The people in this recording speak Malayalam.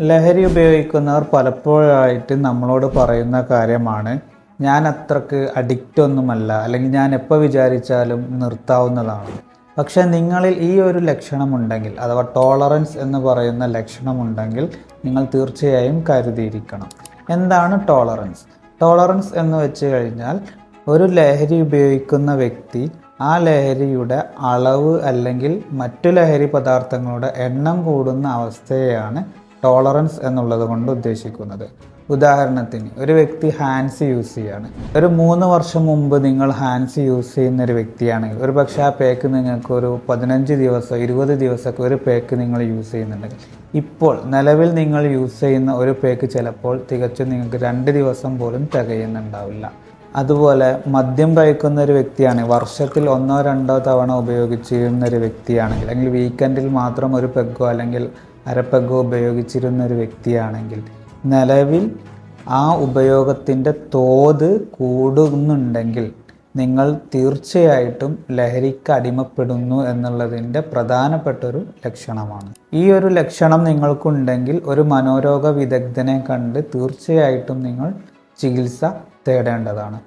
ലഹരി ഉപയോഗിക്കുന്നവർ പലപ്പോഴായിട്ട് നമ്മളോട് പറയുന്ന കാര്യമാണ് ഞാൻ അത്രയ്ക്ക് അഡിക്റ്റ് ഒന്നുമല്ല അല്ലെങ്കിൽ ഞാൻ എപ്പോൾ വിചാരിച്ചാലും നിർത്താവുന്നതാണ്. പക്ഷെ നിങ്ങളിൽ ഈ ഒരു ലക്ഷണമുണ്ടെങ്കിൽ അഥവാ ടോളറൻസ് എന്ന് പറയുന്ന ലക്ഷണമുണ്ടെങ്കിൽ നിങ്ങൾ തീർച്ചയായും കരുതിയിരിക്കണം. എന്താണ് ടോളറൻസ് ടോളറൻസ് എന്ന് വെച്ച് കഴിഞ്ഞാൽ ഒരു ലഹരി ഉപയോഗിക്കുന്ന വ്യക്തി ആ ലഹരിയുടെ അളവ് അല്ലെങ്കിൽ മറ്റു ലഹരി പദാർത്ഥങ്ങളുടെ എണ്ണം കൂടുന്ന അവസ്ഥയെയാണ് ടോളറൻസ് എന്നുള്ളത് കൊണ്ട് ഉദ്ദേശിക്കുന്നത്. ഉദാഹരണത്തിന് ഒരു വ്യക്തി ഹാൻഡ്സ് യൂസ് ചെയ്യാണ്. ഒരു മൂന്ന് വർഷം മുമ്പ് നിങ്ങൾ ഹാൻഡ്സ് യൂസ് ചെയ്യുന്ന ഒരു വ്യക്തിയാണെങ്കിൽ ഒരു പക്ഷേ ആ പേക്ക് നിങ്ങൾക്ക് ഒരു പതിനഞ്ച് ദിവസം ഇരുപത് ദിവസമൊക്കെ ഒരു പേക്ക് നിങ്ങൾ യൂസ് ചെയ്യുന്നുണ്ടെങ്കിൽ ഇപ്പോൾ നിലവിൽ നിങ്ങൾ യൂസ് ചെയ്യുന്ന ഒരു പേക്ക് ചിലപ്പോൾ തികച്ചും നിങ്ങൾക്ക് രണ്ട് ദിവസം പോലും തികയുന്നുണ്ടാവില്ല. അതുപോലെ മദ്യം കഴിക്കുന്ന ഒരു വ്യക്തിയാണ് വർഷത്തിൽ ഒന്നോ രണ്ടോ തവണ ഉപയോഗിച്ചിരുന്ന ഒരു വ്യക്തിയാണെങ്കിൽ അല്ലെങ്കിൽ വീക്കെൻഡിൽ മാത്രം ഒരു പെഗ്ഗോ അല്ലെങ്കിൽ അരപ്പെഗ്ഗോ ഉപയോഗിച്ചിരുന്ന ഒരു വ്യക്തിയാണെങ്കിൽ നിലവിൽ ആ ഉപയോഗത്തിന്റെ തോത് കൂടുന്നുണ്ടെങ്കിൽ നിങ്ങൾ തീർച്ചയായിട്ടും ലഹരിക്ക് അടിമപ്പെടുന്നു എന്നുള്ളതിന്റെ പ്രധാനപ്പെട്ട ഒരു ലക്ഷണമാണ്. ഈ ഒരു ലക്ഷണം നിങ്ങൾക്കുണ്ടെങ്കിൽ ഒരു മനോരോഗ വിദഗ്ധനെ കണ്ട് തീർച്ചയായിട്ടും നിങ്ങൾ ചികിത്സ തേടേണ്ടതാണ്.